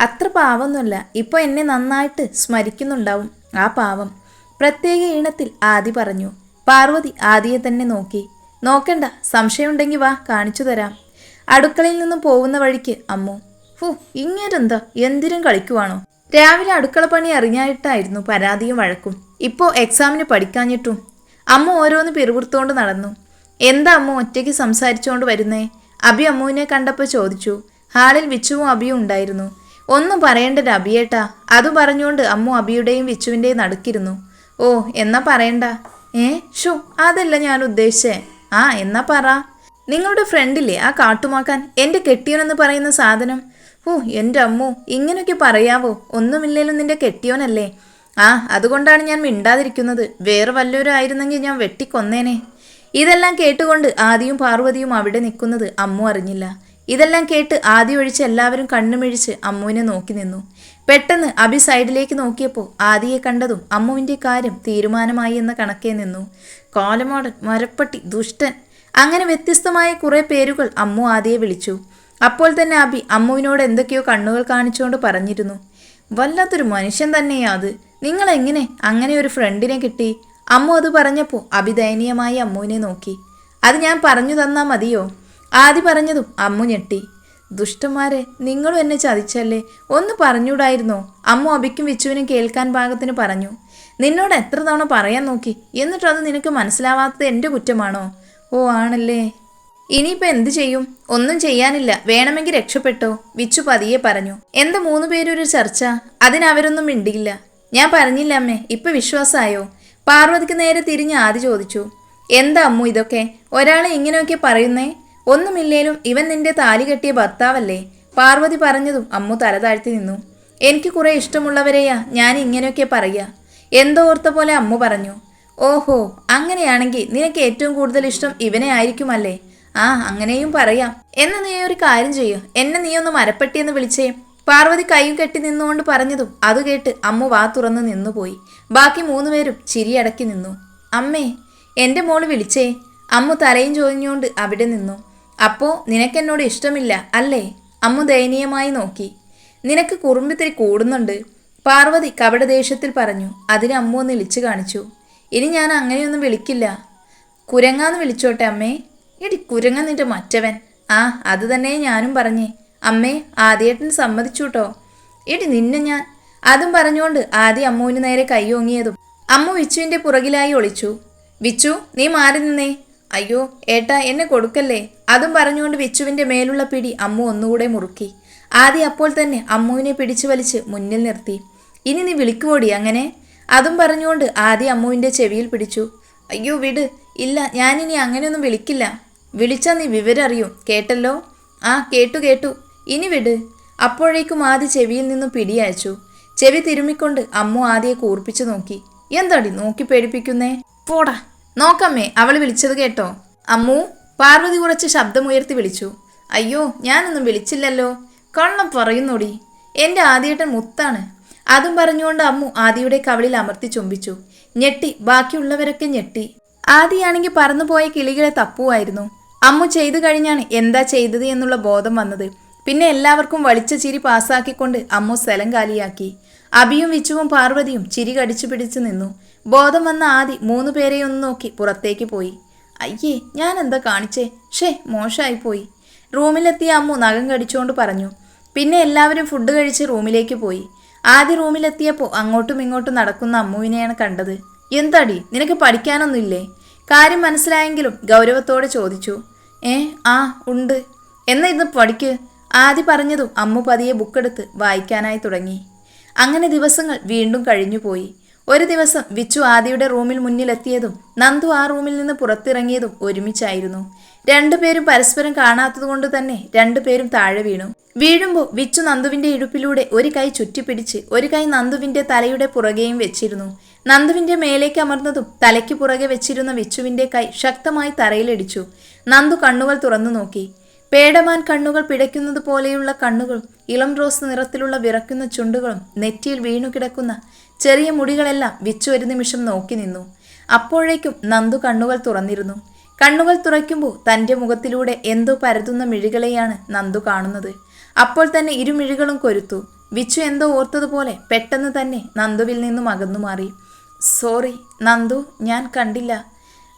അത്ര പാവമൊന്നുമല്ല ഇപ്പൊ എന്നെ നന്നായിട്ട് സ്മരിക്കുന്നുണ്ടാവും ആ പാവം. പ്രത്യേക ഈണത്തിൽ ആദി പറഞ്ഞു. പാർവതി ആദിയെ തന്നെ നോക്കി. നോക്കണ്ട സംശയമുണ്ടെങ്കിൽ വാ കാണിച്ചു തരാം. അടുക്കളയിൽ നിന്നും പോകുന്ന വഴിക്ക് അമ്മു ഹൂ ഇങ്ങനെന്താ? എന്തിനും കളിക്കുവാണോ? രാവിലെ അടുക്കള പണി അറിഞ്ഞായിട്ടായിരുന്നു പരാതിയും വഴക്കും. ഇപ്പോൾ എക്സാമിന് പഠിക്കാഞ്ഞിട്ടും അമ്മ ഓരോന്ന് പിറുകുർത്തുകൊണ്ട് നടന്നു. എന്താ അമ്മ ഒറ്റയ്ക്ക് സംസാരിച്ചുകൊണ്ട് വരുന്നേ? അബി അമ്മുവിനെ കണ്ടപ്പോൾ ചോദിച്ചു. ഹാളിൽ വിച്ചുവും അബിയും ഉണ്ടായിരുന്നു. ഒന്നും പറയണ്ട അബിയേട്ടാ അത് പറഞ്ഞുകൊണ്ട് അമ്മു അബിയുടെയും വിച്ചുവിന്റെയും നടുക്കിരുന്നു. ഓ എന്നാ പറയണ്ട. ഏ ഷു അതല്ല ഞാൻ ഉദ്ദേശിച്ചേ. ആ എന്നാ പറ. നിങ്ങളുടെ ഫ്രണ്ടില്ലേ ആ കാട്ടുമാക്കാൻ? എന്റെ കെട്ടിയോനെന്ന് പറയുന്ന സാധനം? ഓ എന്റെ അമ്മു ഇങ്ങനെയൊക്കെ പറയാവോ? ഒന്നുമില്ലേലും നിന്റെ കെട്ടിയോനല്ലേ? ആ അതുകൊണ്ടാണ് ഞാൻ മിണ്ടാതിരിക്കുന്നത്. വേറെ വല്ലവരായിരുന്നെങ്കിൽ ഞാൻ വെട്ടിക്കൊന്നേനെ. ഇതെല്ലാം കേട്ടുകൊണ്ട് ആദിയും പാർവതിയും അവിടെ നിൽക്കുന്നത് അമ്മു അറിഞ്ഞില്ല. ഇതെല്ലാം കേട്ട് ആദ്യം ഒഴിച്ച് എല്ലാവരും കണ്ണുമിഴിച്ച് അമ്മുവിനെ നോക്കി നിന്നു. പെട്ടെന്ന് അഭി സൈഡിലേക്ക് നോക്കിയപ്പോൾ ആദിയെ കണ്ടതും അമ്മുവിന്റെ കാര്യം തീരുമാനമായി എന്ന കണക്കേ നിന്നു. കോലമോടൻ മരപ്പട്ടി ദുഷ്ടൻ. അങ്ങനെ വ്യത്യസ്തമായ കുറേ പേരുകൾ അമ്മു ആദിയെ വിളിച്ചു. അപ്പോൾ തന്നെ അഭി അമ്മുവിനോട് എന്തൊക്കെയോ കണ്ണുകൾ കാണിച്ചുകൊണ്ട് പറഞ്ഞിരുന്നു. വല്ലാത്തൊരു മനുഷ്യൻ തന്നെയാ അത്. നിങ്ങളെങ്ങനെ അങ്ങനെ ഒരു ഫ്രണ്ടിനെ കിട്ടി? അമ്മു അത് പറഞ്ഞപ്പോൾ അഭിദയനീയമായി അമ്മുവിനെ നോക്കി. അത് ഞാൻ പറഞ്ഞു തന്നാൽ മതിയോ? ആദ്യ പറഞ്ഞതും അമ്മു ഞെട്ടി. ദുഷ്ടന്മാരെ നിങ്ങളും എന്നെ ചതിച്ചല്ലേ? ഒന്ന് പറഞ്ഞൂടായിരുന്നോ അമ്മു അബിക്കും വിച്ചുവിനും കേൾക്കാൻ പാകത്തിന് പറഞ്ഞു. നിന്നോട് എത്ര തവണ പറയാൻ നോക്കി? എന്നിട്ടത് നിനക്ക് മനസ്സിലാവാത്തത് എന്റെ കുറ്റമാണോ? ഓ ആണല്ലേ. ഇനിയിപ്പോൾ എന്ത് ചെയ്യും? ഒന്നും ചെയ്യാനില്ല. വേണമെങ്കിൽ രക്ഷപ്പെട്ടോ? വിച്ചു പതിയെ പറഞ്ഞു. എന്താ മൂന്ന് പേരൊരു ചർച്ച? അതിനവരൊന്നും മിണ്ടിയില്ല. ഞാൻ പറഞ്ഞില്ല അമ്മേ ഇപ്പൊ വിശ്വാസമായോ പാർവതിക്ക് നേരെ തിരിഞ്ഞ് ആദ്യ ചോദിച്ചു. എന്താ അമ്മു ഇതൊക്കെ? ഒരാളെ ഇങ്ങനെയൊക്കെ പറയുന്നേ? ഒന്നുമില്ലേലും ഇവൻ നിന്റെ താലി കെട്ടിയ ഭർത്താവല്ലേ? പാർവതി പറഞ്ഞതും അമ്മു തല താഴ്ത്തി നിന്നു. എനിക്ക് കുറെ ഇഷ്ടമുള്ളവരെയാ ഞാൻ ഇങ്ങനെയൊക്കെ പറയുക എന്തോ ഓർത്ത പോലെ അമ്മു പറഞ്ഞു. ഓഹോ അങ്ങനെയാണെങ്കിൽ നിനക്ക് ഏറ്റവും കൂടുതൽ ഇഷ്ടം ഇവനെ ആയിരിക്കുമല്ലേ? ആ അങ്ങനെയും പറയാം. എന്ന് നീ ഒരു കാര്യം ചെയ്യൂ. എന്നെ നീ ഒന്ന് മരപ്പെട്ടിയെന്ന് വിളിച്ചേ. പാർവതി കൈയും കെട്ടി നിന്നുകൊണ്ട് പറഞ്ഞതും അത് കേട്ട് അമ്മു വാ തുറന്ന് നിന്നുപോയി. ബാക്കി മൂന്നുപേരും ചിരിയടക്കി നിന്നു. അമ്മേ എന്റെ മോൾ വിളിച്ചേ. അമ്മു തലയും ചോദിഞ്ഞുകൊണ്ട് അവിടെ നിന്നു. അപ്പോ നിനക്കെന്നോട് ഇഷ്ടമില്ല അല്ലേ? അമ്മു ദയനീയമായി നോക്കി. നിനക്ക് കുറുമ്പിത്തിരി കൂടുന്നുണ്ട്. പാർവതി കപട ദേഷ്യത്തിൽ പറഞ്ഞു അതിന് അമ്മു ഒന്ന് ഇളിച്ചു കാണിച്ചു. ഇനി ഞാൻ അങ്ങനെയൊന്നും വിളിക്കില്ല. കുരങ്ങാന്ന് വിളിച്ചോട്ടെ അമ്മേ. എടി കുരങ്ങ നിന്റെ മറ്റവൻ. ആ അത് തന്നെ ഞാനും പറഞ്ഞേ. അമ്മേ ആദ്യേട്ടൻ സമ്മതിച്ചു കേട്ടോ എടി നിന്നെ ഞാൻ. അതും പറഞ്ഞുകൊണ്ട് ആദ്യം അമ്മുവിന് നേരെ കൈ ഓങ്ങിയതും അമ്മു വിച്ചുവിന്റെ പുറകിലായി ഒളിച്ചു. വിച്ചു നീ മാറി നിന്നേ. അയ്യോ ഏട്ടാ എന്നെ കൊടുക്കല്ലേ? അതും പറഞ്ഞുകൊണ്ട് വിച്ചുവിന്റെ മേലുള്ള പിടി അമ്മു ഒന്നുകൂടെ മുറുക്കി. ആദ്യം അപ്പോൾ തന്നെ അമ്മുവിനെ പിടിച്ചു വലിച്ച് മുന്നിൽ നിർത്തി. ഇനി നീ വിളിക്കുവോടി അങ്ങനെ? അതും പറഞ്ഞുകൊണ്ട് ആദ്യം അമ്മുവിന്റെ ചെവിയിൽ പിടിച്ചു. അയ്യോ വിട്. ഇല്ല ഞാനിനി അങ്ങനെയൊന്നും വിളിക്കില്ല. വിളിച്ചാൽ നീ വിവരം അറിയും. കേട്ടല്ലോ? ആ കേട്ടു കേട്ടു. ഇനി വിട്. അപ്പോഴേക്കും ആദ്യ ചെവിയിൽ നിന്നും പിടി അയച്ചു. ചെവി തിരുമ്മിക്കൊണ്ട് അമ്മു ആദ്യയെ കൂർപ്പിച്ചു നോക്കി. എന്താടി നോക്കി പേടിപ്പിക്കുന്നേ? പോടാ. നോക്കമ്മേ അവൾ വിളിച്ചത് കേട്ടോ. അമ്മു പാർവതി കുറച്ച് ശബ്ദമുയർത്തി വിളിച്ചു. അയ്യോ ഞാനൊന്നും വിളിച്ചില്ലല്ലോ. കള്ളം പറയുന്നോടി. എന്റെ ആദ്യേട്ടൻ മുത്താണ്. അതും പറഞ്ഞുകൊണ്ട് അമ്മു ആദിയുടെ കവളിൽ അമർത്തി ചുംബിച്ചു. ഞെട്ടി ബാക്കിയുള്ളവരൊക്കെ ഞെട്ടി. ആദിയാണെങ്കിൽ പറന്നുപോയ കിളികളെ തപ്പുമായിരുന്നു. അമ്മു ചെയ്തു കഴിഞ്ഞാണ് എന്താ ചെയ്തത് എന്നുള്ള ബോധം വന്നത്. പിന്നെ എല്ലാവർക്കും വളിച്ച ചിരി പാസ്സാക്കിക്കൊണ്ട് അമ്മു സ്ഥലം കാലിയാക്കി. അബിയും വിച്ചുവും പാർവതിയും ചിരി കടിച്ചു പിടിച്ചു നിന്നു. ബോധം വന്ന ആദി മൂന്നു പേരെയൊന്ന് നോക്കി പുറത്തേക്ക് പോയി. അയ്യേ ഞാൻ എന്താ കാണിച്ചേ ഷേ മോശമായിപ്പോയി റൂമിലെത്തിയ അമ്മു നഖം കടിച്ചുകൊണ്ട് പറഞ്ഞു. പിന്നെ എല്ലാവരും ഫുഡ് കഴിച്ച് റൂമിലേക്ക് പോയി. ആദ്യ റൂമിലെത്തിയപ്പോൾ അങ്ങോട്ടും ഇങ്ങോട്ടും നടക്കുന്ന അമ്മുവിനെയാണ് കണ്ടത്. എന്താടി? നിനക്ക് പഠിക്കാനൊന്നുമില്ലേ? കാര്യം മനസ്സിലായെങ്കിലും ഗൗരവത്തോടെ ചോദിച്ചു. ഏ ആ ഉണ്ട്. എന്നാ ഇന്ന് പഠിക്ക്? ആദ്യ പറഞ്ഞതും അമ്മു പതിയെ ബുക്കെടുത്ത് വായിക്കാനായി തുടങ്ങി. അങ്ങനെ ദിവസങ്ങൾ വീണ്ടും കഴിഞ്ഞുപോയി. ഒരു ദിവസം വിച്ചു ആദിയുടെ റൂമിൽ മുന്നിലെത്തിയതും നന്ദു ആ റൂമിൽ നിന്ന് പുറത്തിറങ്ങിയതും ഒരുമിച്ചായിരുന്നു. രണ്ടുപേരും പരസ്പരം കാണാത്തതുകൊണ്ട് തന്നെ രണ്ടുപേരും താഴെ വീണു. വീഴുമ്പോൾ വിച്ചു നന്ദുവിന്റെ ഇടുപ്പിലൂടെ ഒരു കൈ ചുറ്റിപ്പിടിച്ച് ഒരു കൈ നന്ദുവിന്റെ തലയുടെ പുറകെയും വെച്ചിരുന്നു. നന്ദുവിന്റെ മേലേക്ക് അമർന്നതും തലയ്ക്ക് പുറകെ വെച്ചിരുന്ന വിച്ചുവിന്റെ കൈ ശക്തമായി തറയിലടിച്ചു. നന്ദു കണ്ണുകൾ തുറന്നു നോക്കി. പേടമാൻ കണ്ണുകൾ പിടയ്ക്കുന്നത് പോലെയുള്ള കണ്ണുകളും ഇളം റോസ് നിറത്തിലുള്ള വിറക്കുന്ന ചുണ്ടുകളും നെറ്റിയിൽ വീണുകിടക്കുന്ന ചെറിയ മുടികളെല്ലാം വിച്ചു ഒരു നിമിഷം നോക്കി നിന്നു. അപ്പോഴേക്കും നന്ദു കണ്ണുകൾ തുറന്നിരുന്നു. കണ്ണുകൾ തുറയ്ക്കുമ്പോൾ തന്റെ മുഖത്തിലൂടെ എന്തോ പരതുന്ന മിഴികളെയാണ് നന്ദു കാണുന്നത്. അപ്പോൾ തന്നെ ഇരുമിഴികളും കൊരുത്തു. വിച്ചു എന്തോ ഓർത്തതുപോലെ പെട്ടെന്ന് തന്നെ നന്ദുവിൽ നിന്നും അകന്നു മാറി. സോറി നന്ദു ഞാൻ കണ്ടില്ല.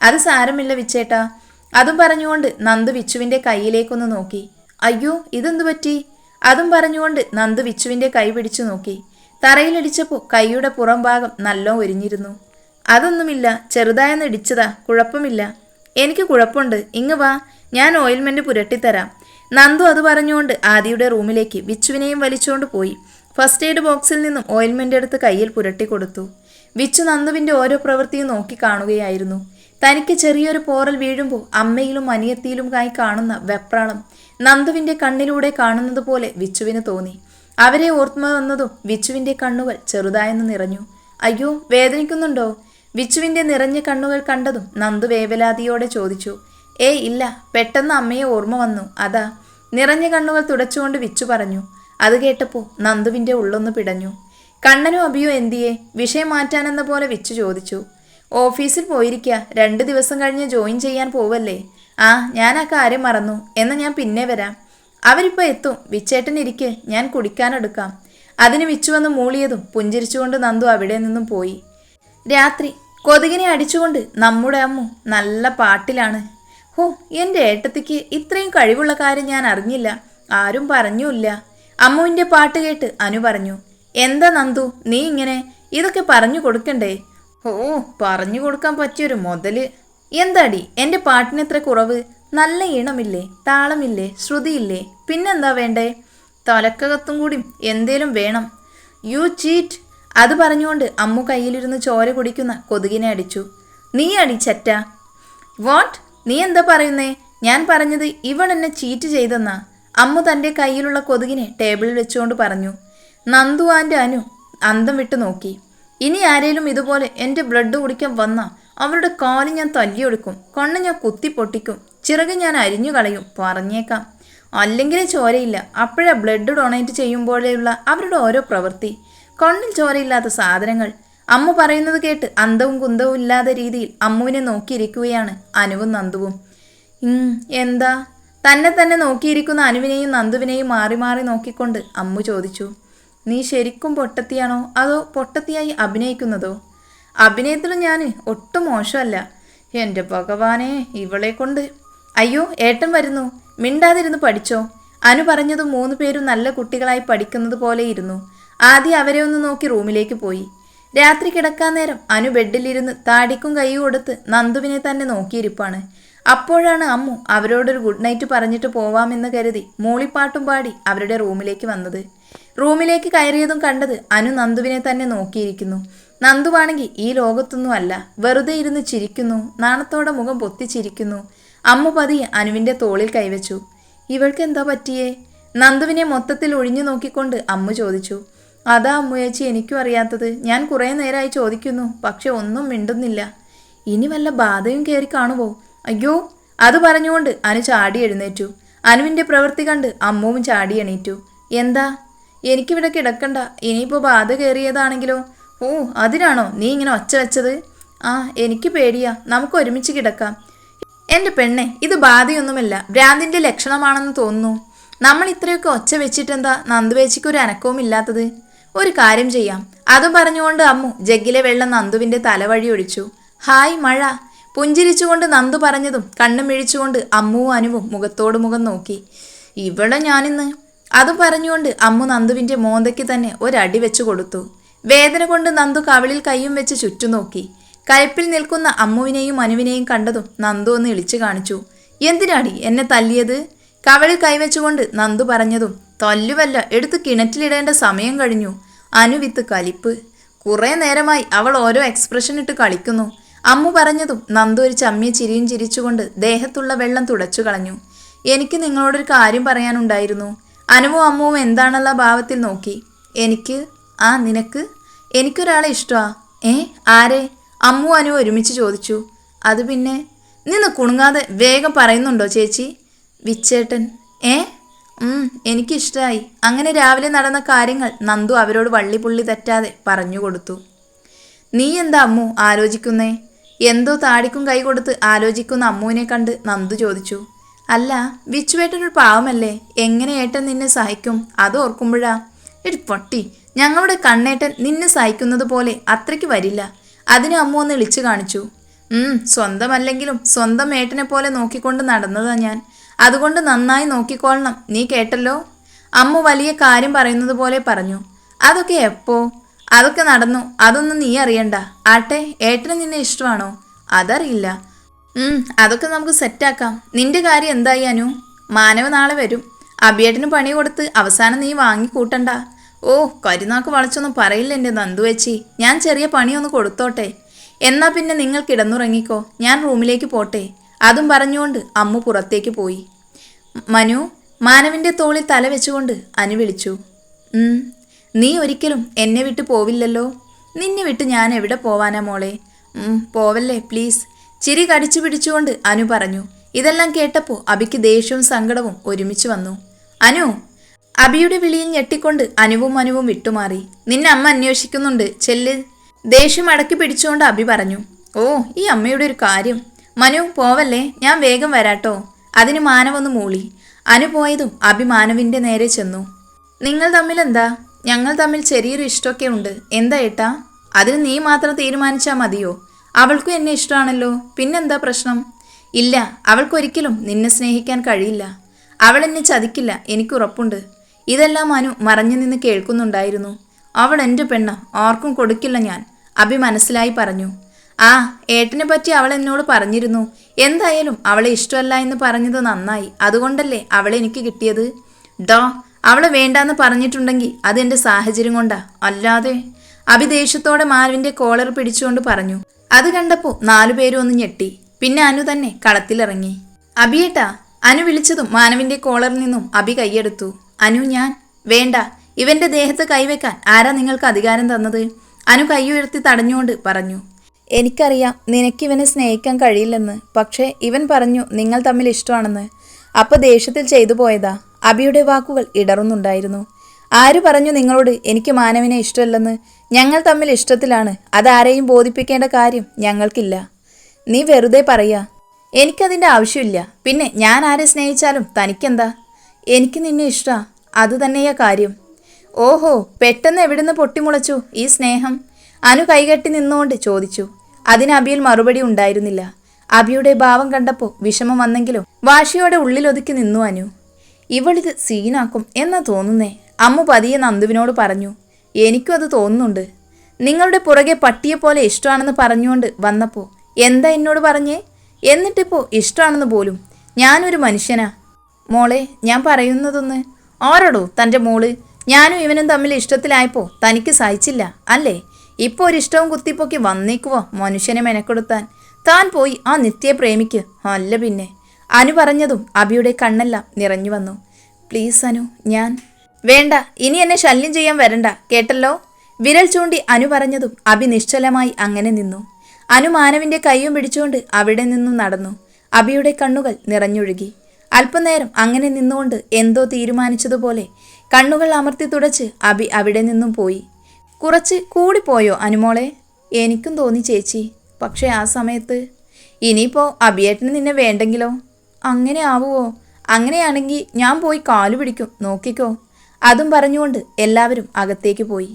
അത് സാരമില്ല വിച്ചേട്ടാ. അതും പറഞ്ഞുകൊണ്ട് നന്ദു വിച്ചുവിന്റെ കയ്യിലേക്കൊന്ന് നോക്കി. അയ്യോ ഇതെന്തു പറ്റി? അതും പറഞ്ഞുകൊണ്ട് നന്ദു വിച്ചുവിന്റെ കൈ പിടിച്ചു നോക്കി. തറയിലിടിച്ചപ്പോൾ കൈയുടെ പുറം ഭാഗം നല്ല ഒരിഞ്ഞിരുന്നു. അതൊന്നുമില്ല ചെറുതായെന്ന് ഇടിച്ചതാ കുഴപ്പമില്ല. എനിക്ക് കുഴപ്പമുണ്ട്. ഇങ്ങ് വാ ഞാൻ ഓയിൽമെന്റ് പുരട്ടിത്തരാം. നന്ദു അത് പറഞ്ഞുകൊണ്ട് ആദിയുടെ റൂമിലേക്ക് വിച്ചുവിനെയും വലിച്ചുകൊണ്ട് പോയി. ഫസ്റ്റ് എയ്ഡ് ബോക്സിൽ നിന്നും ഓയിൽമെന്റ് എടുത്ത് കയ്യിൽ പുരട്ടി കൊടുത്തു. വിച്ചു നന്ദുവിന്റെ ഓരോ പ്രവൃത്തിയും നോക്കി കാണുകയായിരുന്നു. തനിക്ക് ചെറിയൊരു പോറൽ വീഴുമ്പോൾ അമ്മയിലും അനിയത്തിയിലുമായി കാണുന്ന വെപ്രാളം നന്ദുവിന്റെ കണ്ണിലൂടെ കാണുന്നത് പോലെ വിച്ചുവിന് തോന്നി. അവരെ ഓർമ്മ വന്നതും വിച്ചുവിന്റെ കണ്ണുകൾ ചെറുതായെന്ന് നിറഞ്ഞു. അയ്യോ വേദനിക്കുന്നുണ്ടോ? വിച്ചുവിന്റെ നിറഞ്ഞ കണ്ണുകൾ കണ്ടതും നന്ദു വേവലാതിയോടെ ചോദിച്ചു. ഏയ് ഇല്ല പെട്ടെന്ന് അമ്മയെ ഓർമ്മ വന്നു. അതാ. നിറഞ്ഞ കണ്ണുകൾ തുടച്ചുകൊണ്ട് വിച്ചു പറഞ്ഞു. അത് കേട്ടപ്പോൾ നന്ദുവിന്റെ ഉള്ളൊന്ന് പിടഞ്ഞു. കണ്ണനും അഭിയോ എന്തിയെ? വിഷയം മാറ്റാനെന്ന പോലെ വിച്ചു ചോദിച്ചു. ഓഫീസിൽ പോയിരിക്കുക രണ്ട് ദിവസം കഴിഞ്ഞ് ജോയിൻ ചെയ്യാൻ പോവല്ലേ? ആ ഞാൻ ആ കാര്യം മറന്നു. എന്ന് ഞാൻ പിന്നെ വരാം. അവരിപ്പോൾ എത്തും. വിച്ചേട്ടൻ ഞാൻ കുടിക്കാനെടുക്കാം അതിന് വിച്ചു വന്ന് മൂളിയതും പുഞ്ചിരിച്ചുകൊണ്ട് നന്ദു അവിടെ നിന്നും പോയി. രാത്രി കൊതുകിനെ അടിച്ചുകൊണ്ട് നമ്മുടെ അമ്മു നല്ല പാട്ടിലാണ്. ഹോ എന്റെ ഏട്ടത്തിക്ക് ഇത്രയും കഴിവുള്ള കാര്യം ഞാൻ അറിഞ്ഞില്ല. ആരും പറഞ്ഞുമില്ല. അമ്മുവിന്റെ പാട്ട് കേട്ട് അനു പറഞ്ഞു എന്താ നന്ദു നീ ഇങ്ങനെ? ഇതൊക്കെ പറഞ്ഞു കൊടുക്കണ്ടേ? ഓ പറഞ്ഞു കൊടുക്കാൻ പറ്റിയൊരു മുതൽ. എന്താടി എന്റെ പാട്ടിന് എത്ര കുറവ്? നല്ല ഈണമില്ലേ താളമില്ലേ ശ്രുതിയില്ലേ? പിന്നെന്താ വേണ്ടേ? തലക്കകത്തും കൂടി എന്തേലും വേണം. You cheat. അത് പറഞ്ഞുകൊണ്ട് അമ്മു കയ്യിലിരുന്ന് ചോര കുടിക്കുന്ന കൊതുകിനെ അടിച്ചു. നീ അടിച്ചറ്റ വാട്ട്? നീ എന്താ പറയുന്നേ? ഞാൻ പറഞ്ഞത് ഇവൾ എന്നെ ചീറ്റ് ചെയ്തെന്നാ. അമ്മു തന്റെ കയ്യിലുള്ള കൊതുകിനെ ടേബിളിൽ വെച്ചുകൊണ്ട് പറഞ്ഞു. നന്ദു ആന്റെ അനു അന്തം വിട്ടു നോക്കി. ഇനി ആരേലും ഇതുപോലെ എന്റെ ബ്ലഡ് കുടിക്കാൻ വന്നാ അവരുടെ കാൽ ഞാൻ തല്ലിയൊടുക്കും കണ്ണ് ഞാൻ കുത്തി പൊട്ടിക്കും ചിറക് ഞാൻ അരിഞ്ഞു കളയും പറഞ്ഞേക്കാം. അല്ലെങ്കിൽ ചോരയില്ല അപ്പോഴാ ബ്ലഡ് ഡൊണേറ്റ് ചെയ്യുമ്പോഴേയുള്ള അവരുടെ ഓരോ പ്രവൃത്തി. കണ്ണിൽ ചോരയില്ലാത്ത സാധനങ്ങൾ. അമ്മ പറയുന്നത് കേട്ട് അന്തവും കുന്തവും ഇല്ലാതെ രീതിയിൽ അമ്മുവിനെ നോക്കിയിരിക്കുകയാണ് അനുവും നന്ദുവും. എന്താ? തന്നെ തന്നെ നോക്കിയിരിക്കുന്ന അനുവിനെയും നന്ദുവിനെയും മാറി മാറി നോക്കിക്കൊണ്ട് അമ്മു ചോദിച്ചു. നീ ശരിക്കും പൊട്ടത്തിയാണോ? അതോ പൊട്ടത്തിയായി അഭിനയിക്കുന്നതോ? അഭിനയത്തിൽ ഞാൻ ഒട്ടും മോശമല്ല. എന്റെ ഭഗവാനെ ഇവളെ കൊണ്ട്. അയ്യോ ഏട്ടൻ വരുന്നു. മിണ്ടാതിരുന്ന് പഠിച്ചോ? അനു പറഞ്ഞത് മൂന്ന് പേരും നല്ല കുട്ടികളായി പഠിക്കുന്നത് പോലെ ഇരുന്നു. ആദ്യം അവരെ ഒന്ന് നോക്കി റൂമിലേക്ക് പോയി. രാത്രി കിടക്കാൻ നേരം അനു ബെഡിലിരുന്ന് താടിക്കും കൈ കൊടുത്ത് നന്ദുവിനെ തന്നെ നോക്കിയിരിപ്പാണ്. അപ്പോഴാണ് അമ്മു അവരോടൊരു ഗുഡ് നൈറ്റ് പറഞ്ഞിട്ട് പോവാമെന്ന് കരുതി മൂളിപ്പാട്ടും പാടി അവരുടെ റൂമിലേക്ക് വന്നത്. റൂമിലേക്ക് കയറിയതും കണ്ടത് അനു നന്ദുവിനെ തന്നെ നോക്കിയിരിക്കുന്നു. നന്ദുവാണെങ്കിൽ ഈ ലോകത്തൊന്നും അല്ല വെറുതെ ഇരുന്ന് ചിരിക്കുന്നു. നാണത്തോടെ മുഖം പൊത്തിച്ചിരിക്കുന്നു. അമ്മ പതിയെ അനുവിന്റെ തോളിൽ കൈവച്ചു. ഇവൾക്ക് എന്താ പറ്റിയേ? നന്ദുവിനെ മൊത്തത്തിൽ ഒഴിഞ്ഞു നോക്കിക്കൊണ്ട് അമ്മ ചോദിച്ചു. അതാ അമ്മുയേച്ചി എനിക്കും അറിയാത്തത്. ഞാൻ കുറേ നേരമായി ചോദിക്കുന്നു പക്ഷെ ഒന്നും മിണ്ടുന്നില്ല. ഇനി വല്ല ബാധയും കയറി കാണുമോ അയ്യോ അത് പറഞ്ഞുകൊണ്ട് അനു ചാടി എഴുന്നേറ്റു. അനുവിന്റെ പ്രവൃത്തി കണ്ട് അമ്മുവും ചാടി എണീറ്റു. എന്താ? എനിക്കിവിടെ കിടക്കണ്ട. ഇനിയിപ്പോൾ ബാധ കയറിയതാണെങ്കിലോ? ഓ അതിനാണോ നീ ഇങ്ങനെ ഒച്ച വെച്ചത്? ആ എനിക്ക് പേടിയാ. നമുക്ക് ഒരുമിച്ച് കിടക്കാം. എന്റെ പെണ്ണെ ഇത് ബാധയൊന്നുമല്ല. ഭ്രാന്തിന്റെ ലക്ഷണമാണെന്ന് തോന്നുന്നു. നമ്മൾ ഇത്രയൊക്കെ ഒച്ച വെച്ചിട്ടെന്താ നന്ദുവേച്ചിക്ക് ഒരു അനക്കവും ഇല്ലാത്തത്? ഒരു കാര്യം ചെയ്യാം. അതും പറഞ്ഞുകൊണ്ട് അമ്മു ജഗ്ഗിലെ വെള്ളം നന്ദുവിന്റെ തലവഴി ഒഴിച്ചു. ഹായ് മഴ. പുഞ്ചിരിച്ചുകൊണ്ട് നന്ദു പറഞ്ഞതും കണ്ണും മിഴിച്ചുകൊണ്ട് അമ്മുവും അനുവും മുഖത്തോട് മുഖം നോക്കി. ഇവിടെ ഞാനിന്ന് അതും പറഞ്ഞുകൊണ്ട് അമ്മു നന്ദുവിന്റെ മോന്തയ്ക്ക് തന്നെ ഒരടി വെച്ചു കൊടുത്തു. വേദന കൊണ്ട് നന്ദു കവിളിൽ കൈയും വെച്ച് ചുറ്റും നോക്കി. കയപ്പിൽ നിൽക്കുന്ന അമ്മുവിനെയും അനുവിനെയും കണ്ടതും നന്ദു ഒന്ന് ഇളിച്ചു കാണിച്ചു. എന്തിനാടി എന്നെ തല്ലിയത്? കവളിൽ കൈവച്ചുകൊണ്ട് നന്ദു പറഞ്ഞതും തല്ലുവല്ല എടുത്ത് കിണറ്റിലിടേണ്ട സമയം കഴിഞ്ഞു. അനുവിത്ത് കലിപ്പ്. കുറേ നേരമായി അവൾ ഓരോ എക്സ്പ്രഷൻ ഇട്ട് കളിക്കുന്നു. അമ്മു പറഞ്ഞതും നന്ദു ഒരു ചമ്മിയ ചിരിയും ചിരിച്ചുകൊണ്ട് ദേഹത്തുള്ള വെള്ളം തുടച്ചു കളഞ്ഞു. എനിക്ക് നിങ്ങളോടൊരു കാര്യം പറയാനുണ്ടായിരുന്നു. അനുവും അമ്മുവും എന്താണുള്ള ഭാവത്തിൽ നോക്കി. എനിക്ക്? ആ നിനക്ക്? എനിക്കൊരാളെ ഇഷ്ടമാ. ഏ ആരെ? അമ്മു അനു ഒരുമിച്ച് ചോദിച്ചു. അത് പിന്നെ? നിന്ന് കുണുങ്ങാതെ വേഗം പറയുന്നുണ്ടോ ചേച്ചി? വിച്ചേട്ടൻ. ഏ? എനിക്കിഷ്ടമായി അങ്ങനെ രാവിലെ നടന്ന കാര്യങ്ങൾ നന്ദു അവരോട് വള്ളിപുള്ളി തെറ്റാതെ പറഞ്ഞു കൊടുത്തു. നീ എന്താ അമ്മു ആലോചിക്കുന്നേ? എന്തോ താടിക്കും കൈ കൊടുത്ത് ആലോചിക്കുന്ന അമ്മുവിനെ കണ്ട് നന്ദു ചോദിച്ചു. അല്ല വിച്ചുവേട്ടനൊരു പാവമല്ലേ? എങ്ങനെ ഏട്ടൻ നിന്നെ സഹിക്കും? അത് ഓർക്കുമ്പോഴാ. ഒരു പൊട്ടി ഞങ്ങളുടെ കണ്ണേട്ടൻ നിന്നെ സഹിക്കുന്നത് പോലെ അത്രയ്ക്ക് വരില്ല. അതിന് അമ്മ ഒന്ന് ഇളിച്ചു കാണിച്ചു. ഉം സ്വന്തമല്ലെങ്കിലും സ്വന്തം ഏട്ടനെ പോലെ നോക്കിക്കൊണ്ട് നടന്നതാ ഞാൻ. അതുകൊണ്ട് നന്നായി നോക്കിക്കൊള്ളണം നീ കേട്ടല്ലോ? അമ്മ വലിയ കാര്യം പറയുന്നത് പോലെ പറഞ്ഞു. അതൊക്കെ എപ്പോ? അതൊക്കെ നടന്നു. അതൊന്നും നീ അറിയണ്ട. ആട്ടെ ഏട്ടന് നിന്നെ ഇഷ്ടമാണോ? അതറിയില്ല. അതൊക്കെ നമുക്ക് സെറ്റാക്കാം. നിന്റെ കാര്യം എന്തായി അനു? മാനവ നാളെ വരും. അബിയേട്ടന് പണി കൊടുത്ത് അവസാനം നീ വാങ്ങിക്കൂട്ടണ്ട ഓ കരുനാക്ക് വളച്ചൊന്നും പറയില്ല എന്റെ നന്ദുവച്ചി ഞാൻ ചെറിയ പണിയൊന്ന് കൊടുത്തോട്ടെ. എന്നാൽ പിന്നെ നിങ്ങൾ കിടന്നുറങ്ങിക്കോ. ഞാൻ റൂമിലേക്ക് പോട്ടെ. അതും പറഞ്ഞുകൊണ്ട് അമ്മു പുറത്തേക്ക് പോയി. മനു മാനവിന്റെ തോളിൽ തല വെച്ചുകൊണ്ട് അനു വിളിച്ചു. നീ ഒരിക്കലും എന്നെ വിട്ട് പോവില്ലല്ലോ. നിന്നെ വിട്ട് ഞാൻ എവിടെ പോവാനാ മോളെ? പോവല്ലേ പ്ലീസ് ചിരി കടിച്ചു പിടിച്ചുകൊണ്ട് അനു പറഞ്ഞു ഇതെല്ലാം കേട്ടപ്പോൾ അബിക്ക് ദേഷ്യവും സങ്കടവും ഒരുമിച്ച് വന്നു. അനു അബിയുടെ വിളിയിൽ ഞെട്ടിക്കൊണ്ട് അനുവും അനുവും വിട്ടുമാറി. നിന്നെ അമ്മ അന്വേഷിക്കുന്നുണ്ട് ചെല്ല്. ദേഷ്യം അടക്കി പിടിച്ചുകൊണ്ട് അബി പറഞ്ഞു ഓ ഈ അമ്മയുടെ ഒരു കാര്യം. മനു പോവല്ലേ? ഞാൻ വേഗം വരാട്ടോ. അതിന് മാനവൊന്ന് മൂളി. അനു പോയതും അബി മാനവിന്റെ നേരെ ചെന്നു. നിങ്ങൾ തമ്മിൽ എന്താ ഞങ്ങൾ തമ്മിൽ ചെറിയൊരു ഇഷ്ടമൊക്കെ ഉണ്ട്. എന്താ ഏട്ടാ? അതിന് നീ മാത്രം തീരുമാനിച്ചാൽ മതിയോ? അവൾക്കും എന്നെ ഇഷ്ടമാണല്ലോ. പിന്നെന്താ പ്രശ്നം? ഇല്ല അവൾക്കൊരിക്കലും നിന്നെ സ്നേഹിക്കാൻ കഴിയില്ല. അവൾ എന്നെ ചതിക്കില്ല എനിക്ക് ഉറപ്പുണ്ട്. ഇതെല്ലാം അനു മറഞ്ഞു നിന്ന് കേൾക്കുന്നുണ്ടായിരുന്നു. അവൾ എന്റെ പെണ്ണ ആർക്കും കൊടുക്കില്ല ഞാൻ. അഭി മനസ്സിലായി പറഞ്ഞു. ആ ഏട്ടനെ പറ്റി അവൾ എന്നോട് പറഞ്ഞിരുന്നു. എന്തായാലും അവളെ ഇഷ്ടമല്ല എന്ന് പറഞ്ഞത് നന്നായി. അതുകൊണ്ടല്ലേ അവളെ എനിക്ക് കിട്ടിയത്? ഡോ അവളെ വേണ്ടാന്ന് പറഞ്ഞിട്ടുണ്ടെങ്കിൽ അതെന്റെ സാഹചര്യം കൊണ്ടാ. അല്ലാതെ. അഭി ദേഷ്യത്തോടെ മാനുവിന്റെ കോളർ പിടിച്ചുകൊണ്ട് പറഞ്ഞു. അത് കണ്ടപ്പോ നാലുപേരും ഒന്ന് ഞെട്ടി. പിന്നെ അനു തന്നെ കളത്തിലിറങ്ങി. അബിയേട്ടാ അനു വിളിച്ചതും മാനവിന്റെ കോളറിൽ നിന്നും അബി കൈയെടുത്തു. അനു ഞാൻ. വേണ്ട ഇവന്റെ ദേഹത്ത് കൈവെക്കാൻ ആരാ നിങ്ങൾക്ക് അധികാരം തന്നത്? അനു കൈ ഉയർത്തി തടഞ്ഞുകൊണ്ട് പറഞ്ഞു. എനിക്കറിയാം നിനക്കിവനെ സ്നേഹിക്കാൻ കഴിയില്ലെന്ന്. പക്ഷേ ഇവൻ പറഞ്ഞു നിങ്ങൾ തമ്മിൽ ഇഷ്ടമാണെന്ന്. അപ്പൊ ദേഷ്യത്തിൽ ചെയ്തു പോയതാ. അബിയുടെ വാക്കുകൾ ഇടറുന്നുണ്ടായിരുന്നു. ആര് പറഞ്ഞു നിങ്ങളോട് എനിക്ക് മാനവിനെ ഇഷ്ടമല്ലെന്ന്? ഞങ്ങൾ തമ്മിൽ ഇഷ്ടത്തിലാണ്. അതാരെയും ബോധിപ്പിക്കേണ്ട കാര്യം ഞങ്ങൾക്കില്ല. നീ വെറുതെ പറയാ. എനിക്കതിന്റെ ആവശ്യമില്ല. പിന്നെ ഞാൻ ആരെ സ്നേഹിച്ചാലും തനിക്കെന്താ? എനിക്ക് നിന്നെ ഇഷ്ടാ. അത് തന്നെയാ കാര്യം. ഓഹോ പെട്ടെന്ന് എവിടുന്ന് പൊട്ടിമുളച്ചു ഈ സ്നേഹം? അനു കൈകെട്ടി നിന്നുകൊണ്ട് ചോദിച്ചു. അതിന് അബിയിൽ മറുപടി ഉണ്ടായിരുന്നില്ല. അബിയുടെ ഭാവം കണ്ടപ്പോൾ വിഷമം വന്നെങ്കിലും വാശിയോടെ ഉള്ളിലൊതുക്കി നിന്നു അനു. ഇവളിത് സീനാക്കും എന്നാ തോന്നുന്നേ? അമ്മ പതിയെ നന്ദുവിനോട് പറഞ്ഞു എനിക്കും അത് തോന്നുന്നുണ്ട്. നിങ്ങളുടെ പുറകെ പട്ടിയെ പോലെ ഇഷ്ടമാണെന്ന് പറഞ്ഞുകൊണ്ട് വന്നപ്പോൾ എന്താ എന്നോട് പറഞ്ഞേ? എന്നിട്ടിപ്പോ ഇഷ്ടമാണെന്ന് പോലും ഞാനൊരു മനുഷ്യനാ. മോളെ ഞാൻ പറയുന്നതൊന്ന് ആരോടോ തന്റെ മോൾ? ഞാനും ഇവനും തമ്മിൽ ഇഷ്ടത്തിലായപ്പോൾ തനിക്ക് സഹിച്ചില്ല അല്ലേ? ഇപ്പോൾ ഒരു ഇഷ്ടവും കുത്തിപ്പൊക്കി വന്നേക്കുവോ മനുഷ്യനെ മെനക്കെടുത്താൻ. താൻ പോയി ആ നിത്യയെ പ്രേമിക്ക്. അല്ല പിന്നെ. അനു പറഞ്ഞതും അബിയുടെ കണ്ണെല്ലാം നിറഞ്ഞു വന്നു. പ്ലീസ് അനു ഞാൻ വേണ്ട ഇനി എന്നെ ശല്യം ചെയ്യാൻ വരണ്ട കേട്ടല്ലോ? വിരൽ ചൂണ്ടി അനു പറഞ്ഞതും അബി നിശ്ചലമായി അങ്ങനെ നിന്നു. അനു മാനവിന്റെ കൈയും പിടിച്ചുകൊണ്ട് അവിടെ നിന്നും നടന്നു. അബിയുടെ കണ്ണുകൾ നിറഞ്ഞൊഴുകി. അല്പനേരം അങ്ങനെ നിന്നുകൊണ്ട് എന്തോ തീരുമാനിച്ചതുപോലെ കണ്ണുകൾ അമർത്തി തുടച്ച് അബി അവിടെ നിന്നും പോയി. കുറച്ച് കൂടിപ്പോയോ അനുമോളെ? എനിക്കും തോന്നി ചേച്ചി പക്ഷേ ആ സമയത്ത്. ഇനിയിപ്പോൾ അബിയേട്ടന് നിന്നെ വേണ്ടെങ്കിലോ? അങ്ങനെ ആവുമോ അങ്ങനെയാണെങ്കിൽ ഞാൻ പോയി കാലു പിടിക്കും നോക്കിക്കോ. അതും പറഞ്ഞുകൊണ്ട് എല്ലാവരും അകത്തേക്ക് പോയി.